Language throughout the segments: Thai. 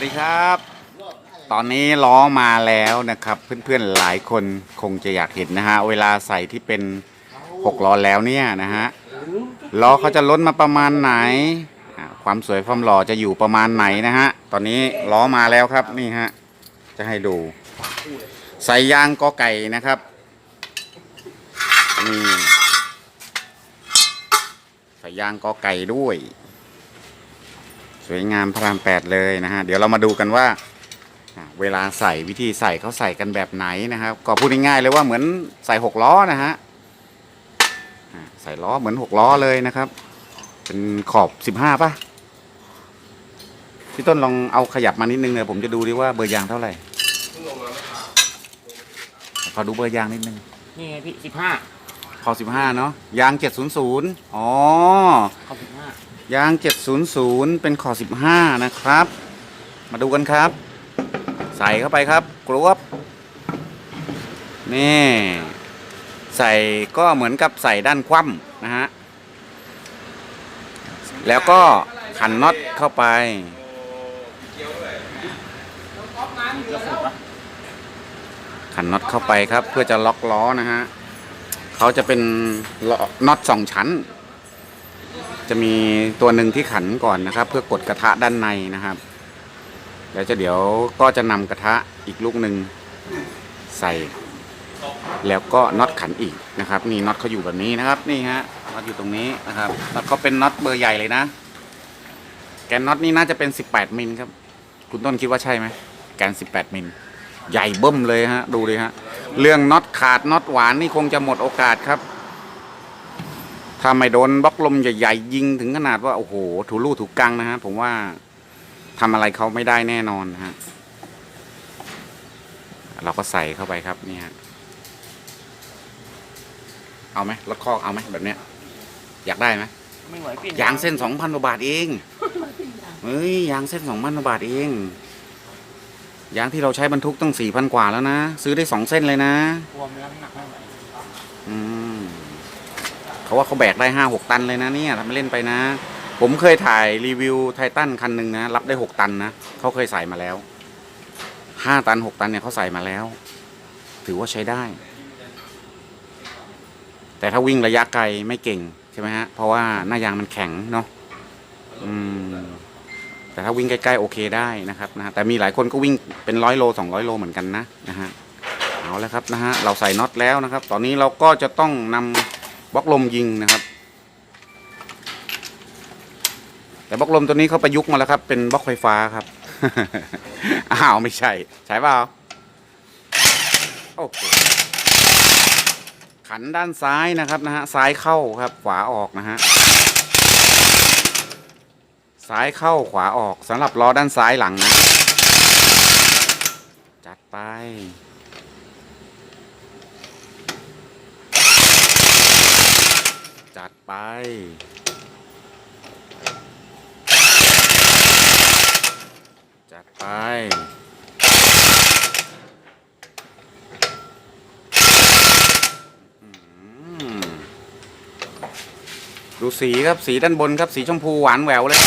วัสดีครับ ตอนนี้ล้อมาแล้วนะครับ เพื่อนๆหลายคนคงจะอยากเห็นนะฮะเวลาใส่ที่เป็น6ล้อแล้วเนี่ยนะฮะล้อเขาจะล้นมาประมาณไหน ความสวยความหล่อจะอยู่ประมาณไหนนะฮะตอนนี้ล้อมาแล้วครับนี่ฮะจะให้ดู ใส่ยางกอไก่นะครับนี่ใส่ยางกอไก่ด้วย สวยงามพระรามแปดเลยนะฮะเดี๋ยวเรามาดูกันว่าอ่าเวลาใส่วิธีใส่เขาใส่กันแบบไหนนะครับ ก็พูดง่ายๆเลยว่าเหมือนใส่หกล้อนะฮะอ่าใส่ล้อเหมือนหกล้อเลยนะครับ เป็นขอบสิบห้าป่ะพี่ต้นลองเอาขยับมานิดนึงเลยผมจะดูดิว่าเบอร์ยางเท่าไหร่ขอดูเบอร์ยางนิดนึงนี่ไงพี่สิบห้าขอสิบห้าเนาะยางเจ็ดศูนย์ศูนย์อ๋อเขาสิบห้า ยาง 700 เป็นขอ15 นะครับ มาดูกันครับ ใส่เข้าไปครับ กรวบนี่ใส่ก็เหมือนกับใส่ด้านคว่ำนะฮะ แล้วก็ขันน็อตเข้าไปขันน็อตเข้าไปครับ เพื่อจะล็อกล้อนะฮะเขาจะเป็นล้อน็อตสองชั้น จะมีตัวหนึ่งที่ขันก่อนนะครับ เพื่อกดกระทะด้านในนะครับแล้วจะเดี๋ยวก็จะนำกระทะอีกลูกหนึ่งใส่ แล้วก็น็อตขันอีกนะครับนี่น็อตเขาอยู่แบบนี้นะครับ นี่ฮะน็อตอยู่ตรงนี้นะครับแล้วก็เป็นน็อตเบอร์ใหญ่เลยนะ แกนน็อตนี่น่าจะเป็น 18มิลครับคุณต้นคิดว่าใช่ไหมแกน 18มิลใหญ่เบิ้มเลยฮะดูเลยฮะเรื่องน็อตขาดน็อตหวานนี่คงจะหมดโอกาสครับ ถ้าไม่โดนบล็อกลมใหญ่ๆยิงถึงขนาดว่าโอ้โหถูลู่ถูกกังนะฮะผมว่าทำอะไรเขาไม่ได้แน่นอนนะฮะเราก็ใส่เข้าไปครับเนี่ยเอาไหมรถคอกเอาไหมแบบเนี้ย อยากได้ไหมไม่ไหวเปลี่ยนยางเส้นสองพันกว่าบาทเองเฮ้ยยางเส้นสองพันกว่าบาทเองยางที่เราใช้บรรทุกตั้งสี่พันกว่าแล้วนะ ซื้อได้สองเส้นเลยนะรวมแล้วน้ำหนักไม่ไหวอืม เขาว่าเขาแบกได้ห้าหกตันเลยนะเนี่ยทำเล่นไปนะ ผมเคยถ่ายรีวิวไททันคันหนึ่งนะ รับได้หกตันนะเขาเคยใส่มาแล้วห้าตันหกตันเนี่ยเขาใส่มาแล้ว ถือว่าใช้ได้ แต่ถ้าวิ่งระยะไกลไม่เก่งใช่ไหมฮะ เพราะว่าหน้ายางมันแข็งเนาะอืมแต่ถ้าวิ่งใกล้ๆโอเคได้นะครับนะฮะแต่มีหลายคนก็วิ่งเป็นร้อยโลสองร้อยโลเหมือนกันนะนะฮะเอาแล้วครับนะฮะเราใส่น็อตแล้วนะครับ ตอนนี้เราก็จะต้องนำ บล็อกลมยิงนะครับ แต่บล็อกลมตัวนี้เขาประยุกต์มาแล้วครับ เป็นบล็อกไฟฟ้าครับ อ้าวไม่ใช่ ใช่เปล่าโอเคขันด้านซ้ายนะครับนะฮะซ้ายเข้าครับ ขวาออกนะฮะซ้ายเข้าขวาออกสำหรับล้อด้านซ้ายหลังนะ จัดไป จัดไป จัดไป ดูสีครับสีด้านบนครับสีชมพูหวานแหววเลย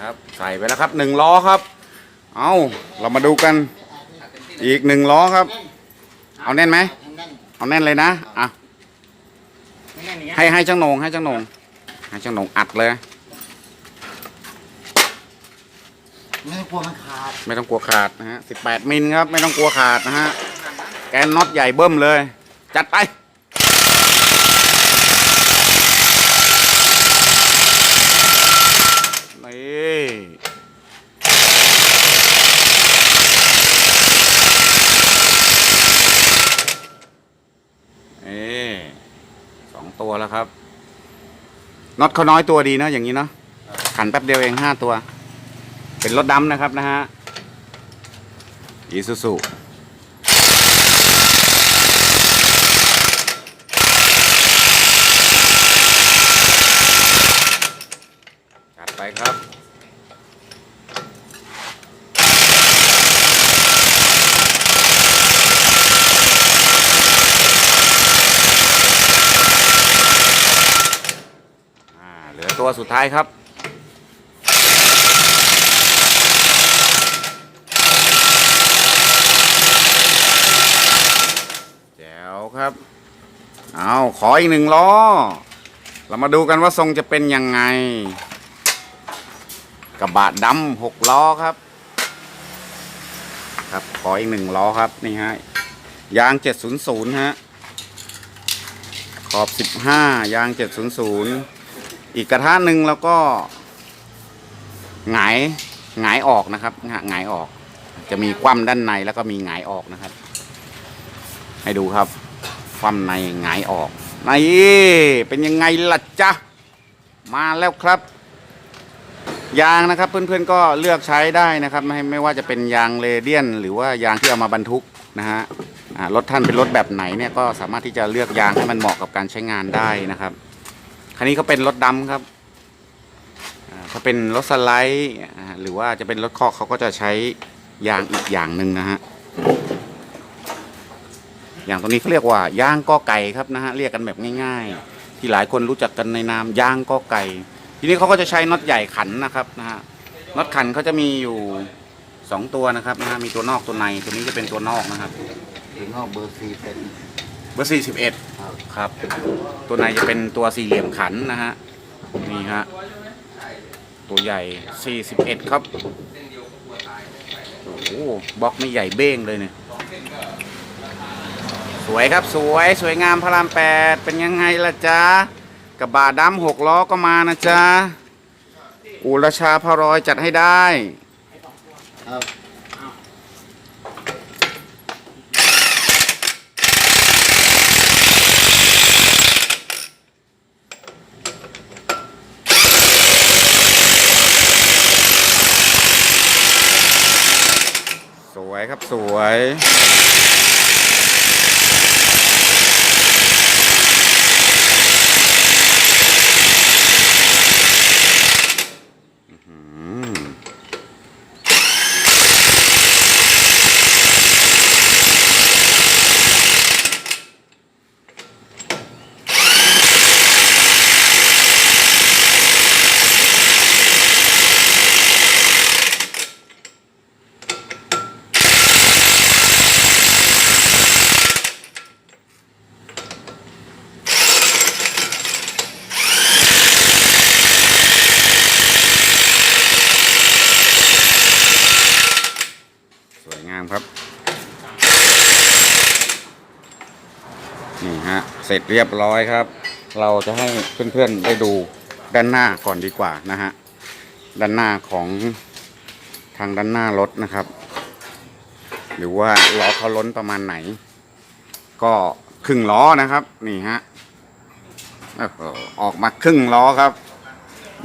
ครับ ใส่ไปแล้วครับหนึ่งล้อครับ เอาเรามาดูกัน อีกหนึ่งล้อครับ เอาแน่นไหม เอาแน่นเลยนะอะไม่แน่นอย่างเงี้ยให้ให้ช่างโหนงให้ช่างโหนงให้ช่างโหนงอัดเลย ไม่ต้องกลัวมันขาด ไม่ต้องกลัวขาดนะฮะสิบแปดมิลครับ ไม่ต้องกลัวขาดนะฮะ แกนน็อตใหญ่เบิ้มเลย จัดไป นี่นี่สองตัว แล้วครับน็อตเขาน้อยตัวดีเนาะอย่างนี้เนาะขันแป๊บเดียวเองห้าตัว เป็นรถดำนะครับนะฮะอีซูซูจัดไปครับ อ ตัวสุด ท้ายครับ แจ๋วครับ เอาขออีกหนึ่งล้อ เรามาดูกันว่าทรงจะเป็นยังไง กระบะดำหกล้อครับ ครับ ขออีกหนึ่งล้อครับนี่ฮะยาง 700 ฮะ ขอบ 15 ยาง 700 อีกกระทะหนึ่งแล้วก็หงายหงายออกนะครับหงายออก จะมีคว่ำด้านในแล้วก็มีหงายออกนะครับ ให้ดูครับคว่ำในหงายออกนี่เป็นยังไงล่ะจ๊ะมาแล้วครับยางนะครับเพื่อนๆก็เลือกใช้ได้นะครับ ไม่ไม่ว่าจะเป็นยางเรเดียน หรือว่ายางที่เอามาบรรทุกนะฮะรถท่านเป็นรถแบบไหนเนี่ยก็สามารถที่จะเลือกยางให้มันเหมาะกับการใช้งานได้นะครับ คันนี้ก็เป็นรถดำครับถ้าเป็นรถสไลด์หรือว่าจะเป็นรถคอกเขาก็จะใช้ยางอีกอย่างหนึ่งนะฮะอย่างตัวนี้เขาเรียกว่ายางก้อไก่ครับนะฮะเรียกกันแบบง่าย ๆ ที่หลายคนรู้จักกันในนามยางก้อไก่ ทีนี้เขาก็จะใช้น็อตใหญ่ขันนะครับนะฮะน็อตขันเขาจะมีอยู่สองตัวนะครับนะฮะมีตัวนอกตัวในตัวนี้จะเป็นตัวนอกนะครับถึงห้องเบอร์สี่เป็นเบอร์สี่สิบเอ็ด ครับ ตัวในจะเป็นตัวสี่เหลี่ยมขันนะฮะนี่ฮะตัวใหญ่สี่สิบเอ็ดครับ โอ้โหบล็อกไม่ใหญ่เบ้งเลยเนี่ย สวยครับสวยสวยงามพระรามแปดเป็นยังไงล่ะจ๊ะกระบะดำหกล้อก็มานะจ๊ะ อุรชาพระรอยจัดให้ได้ ครับ วยครับสวย อื้อหือสวยงามครับ นี่ฮะ เสร็จเรียบร้อยครับ เราจะให้เพื่อนๆได้ดูด้านหน้าก่อนดีกว่านะฮะด้านหน้าของทางด้านหน้ารถนะครับ หรือว่าล้อเขาล้นประมาณไหน ก็ครึ่งล้อนะครับ นี่ฮะออกมาครึ่งล้อครับ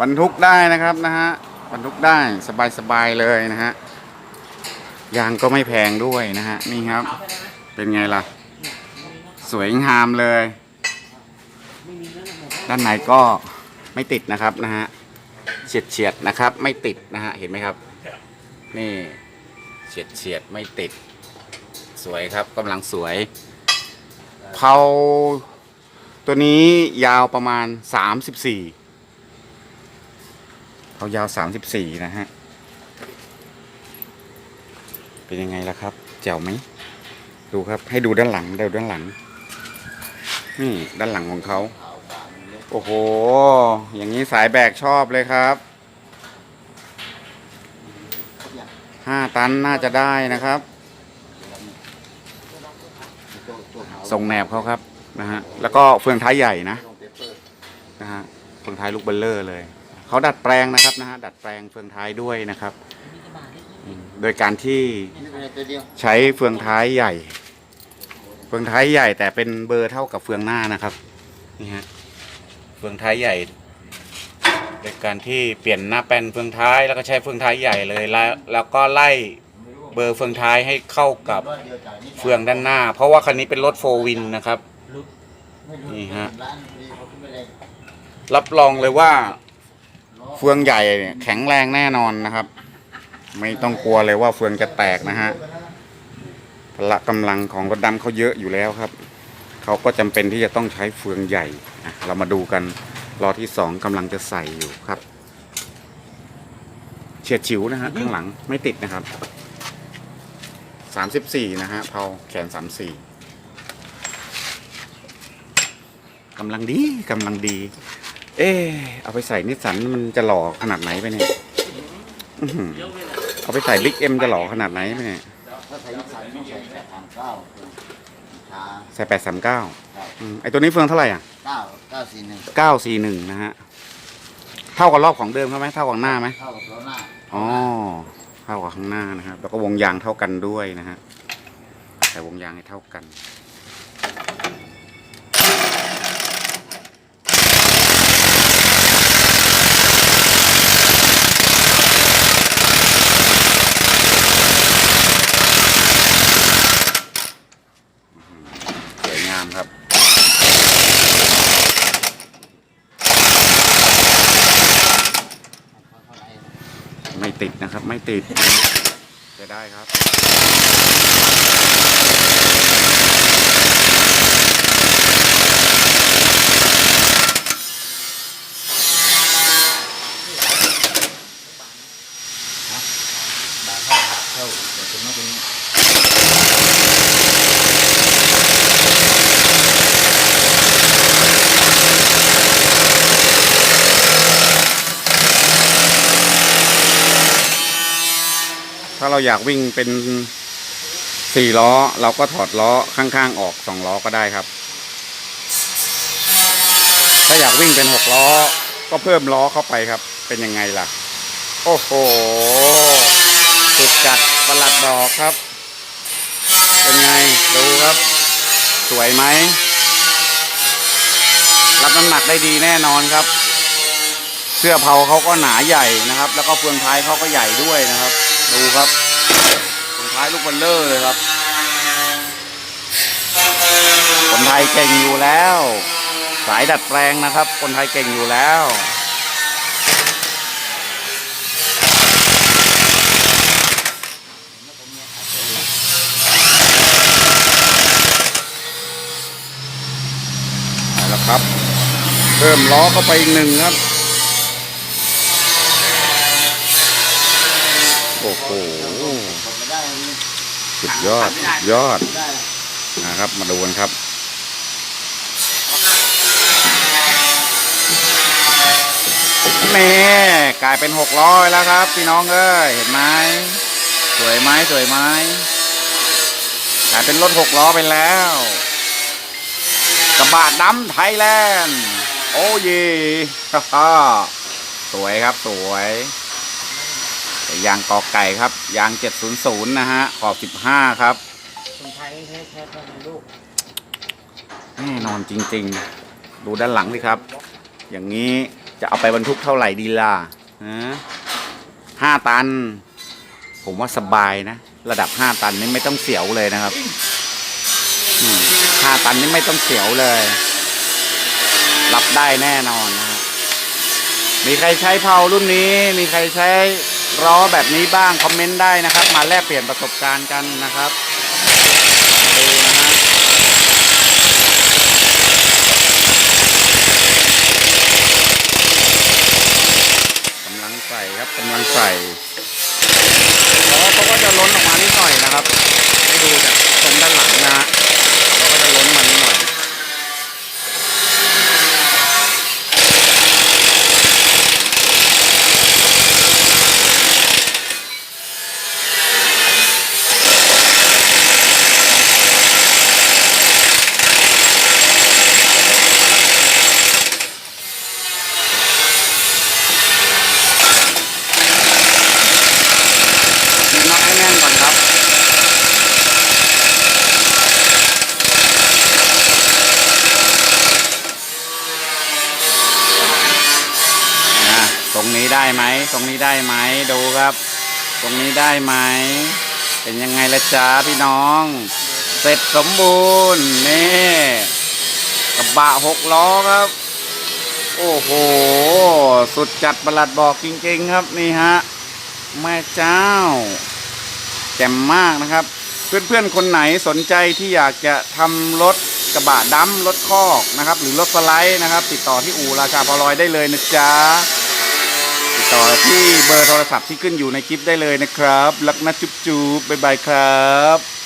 บรรทุกได้นะครับนะฮะบรรทุกได้สบายๆเลยนะฮะยางก็ไม่แพงด้วยนะฮะนี่ครับ เป็นไงล่ะ สวยงามเลย ด้านในก็ไม่ติดนะครับนะฮะเฉียดเฉียดนะครับ ไม่ติดนะฮะเห็นไหมครับ นี่เฉียดเฉียดไม่ติด สวยครับกำลังสวยเผาตัวนี้ยาวประมาณ 34เผายาว 34 นะฮะ เป็นยังไงล่ะครับแจ๋วไหม ดูครับ ให้ดูด้านหลังดูด้านหลัง นี่ด้านหลังของเขา โอ้โห อย่างนี้สายแบกชอบเลยครับห้าตันน่าจะได้นะครับตัวตัวเขาทรงแนบเขาครับนะฮะ แล้วก็เฟืองท้ายใหญ่นะลงเปเปอร์นะฮะ เฟืองท้ายลูกเบลเลอร์เลย เขาดัดแปลงนะครับนะฮะ ดัดแปลงเฟืองท้ายด้วยนะครับอืมโดยการที่นี่เป็นตัวเดียวใช้เฟืองท้ายใหญ่เฟืองท้ายใหญ่แต่เป็นเบอร์เท่ากับเฟืองหน้านะครับนี่ฮะเฟืองท้ายใหญ่โดยการที่เปลี่ยนหน้าแป้นเฟืองท้ายแล้วก็ใช้เฟืองท้ายใหญ่เลยแล้วแล้วก็ไล่เบอร์เฟืองท้ายให้เข้ากับเฟืองด้านหน้า เพราะว่าคันนี้เป็นรถโฟวินนะครับนี่ฮะรับรองเลยว่า เฟืองใหญ่เนี่ยแข็งแรงแน่นอนนะครับ ไม่ต้องกลัวเลยว่าเฟืองจะแตกนะฮะ พละกำลังของรถดำเขาเยอะอยู่แล้วครับ เขาก็จำเป็นที่จะต้องใช้เฟืองใหญ่อะเรามาดูกันล้อที่สองกำลังจะใส่อยู่ครับ เฉียดฉิวนะฮะข้างหลังไม่ติดนะครับสามสิบสี่นะฮะเผาแขนสามสี่กำลังดีกำลังดี เอ๊ะเอาไปใส่นิสสันมันจะหล่อขนาดไหนไปเนี่ยอื้อหือเอาไปใส่บิ๊กเอ็มจะหล่อขนาดไหนไปเนี่ย ก้าช้าใส่แปดสามเก้าครับไอตัวนี้เฟืองเท่าไหร่อะเก้าเก้าสี่หนึ่งเก้าสี่หนึ่งนะฮะ เท่ากับรอบของเดิมเขาไหมเท่ากับหน้าไหมเท่ากับล้อหน้า อ๋อ เท่ากับข้างหน้านะครับ แล้วก็วงยางเท่ากันด้วยนะฮะ แต่วงยางให้เท่ากัน สวยงาม ครับ ไม่ติดนะครับ ไม่ติด จะได้ครับบาเท่าเท่าเดี๋ยวจะไม่เป็น ถ้าเราอยากวิ่งเป็นสี่ล้อ เราก็ถอดล้อข้างๆออกสองล้อก็ได้ครับ ถ้าอยากวิ่งเป็นหกล้อ ก็เพิ่มล้อเข้าไปครับ เป็นยังไงล่ะ โอ้โห สุดจัดประหลัดดอกครับ เป็นไง ดูครับ สวยไหม รับน้ำหนักได้ดีแน่นอนครับ สื้อเผาเขาก็หนาใหญ่นะครับ แล้วก็เฟืองท้ายเขาก็ใหญ่ด้วยนะครับ ดูครับเฟืองท้ายลูกเบลเลอร์เลยครับ คนไทยเก่งอยู่แล้ว สายดัดแปลงนะครับ คนไทยเก่งอยู่แล้วเอาละครับเพิ่มล้อเข้าไปอีกหนึ่งครับ โอ้โห กดไม่ได้เลย สุดยอดสุดยอดนะครับ มาดูกันครับนี่กลายเป็นหกร้อยแล้วครับ พี่น้องเอ้ยเห็นไหมสวยไหมสวยไหมกลายเป็นรถหกล้อไปแล้วกระบะดำไทยแลนด์ โอ้ยฮ่าฮ่าสวยครับสวย ยางกอไก่ครับ ยาง 700 นะฮะ ขอบ 15 ครับคนไทยแท้แท้แท้ลูกแน่นอนจริง ๆ ดูด้านหลังสิครับ อย่างนี้จะเอาไปบรรทุกเท่าไหร่ดีล่ะฮะห้าตัน ผมว่าสบายนะ ระดับห้าตันนี่ไม่ต้องเสียวเลยนะครับห้าตันนี่ไม่ต้องเสียวเลย รับได้แน่นอนนะฮะมีใครใช้เพารุ่นนี้ มีใครใช้ ล้อแบบนี้บ้างคอมเมนต์ได้นะครับ มาแลกเปลี่ยนประสบการณ์กันนะครับดูนะฮะกำลังใส่ครับกำลังใส่ล้อเขาก็จะล้นออกมานิดหน่อยนะครับ ให้ดูจากตรงด้านหลังนะฮะเขาก็จะล้นมานิดหน่อย มีน็อตให้แน่นก่อนครับ นะตรงนี้ได้ไหม ตรง นี้ได้ไหมดูครับ ตรงนี้ได้ไหม เป็นยังไงละจ๊ะพี่น้อง เสร็จสมบูรณ์นี่กระบะหกล้อครับ โอ้โห สุดจัดประหลัดบอกจริงๆครับนี่ฮะแม่เจ้าแจ่มมากนะครับ เพื่อนๆคนไหนสนใจที่อยากจะทำรถกระบะดัมรถคอกนะครับ หรือรถสไลด์นะครับ ติดต่อที่อู่ราชาพอลอยได้เลยนะจ๊ะ ต่อที่เบอร์โทรศัพท์ที่ขึ้นอยู่ในคลิปได้เลยนะครับรักนะจุ๊บจุ๊บบ๊ายบายครับ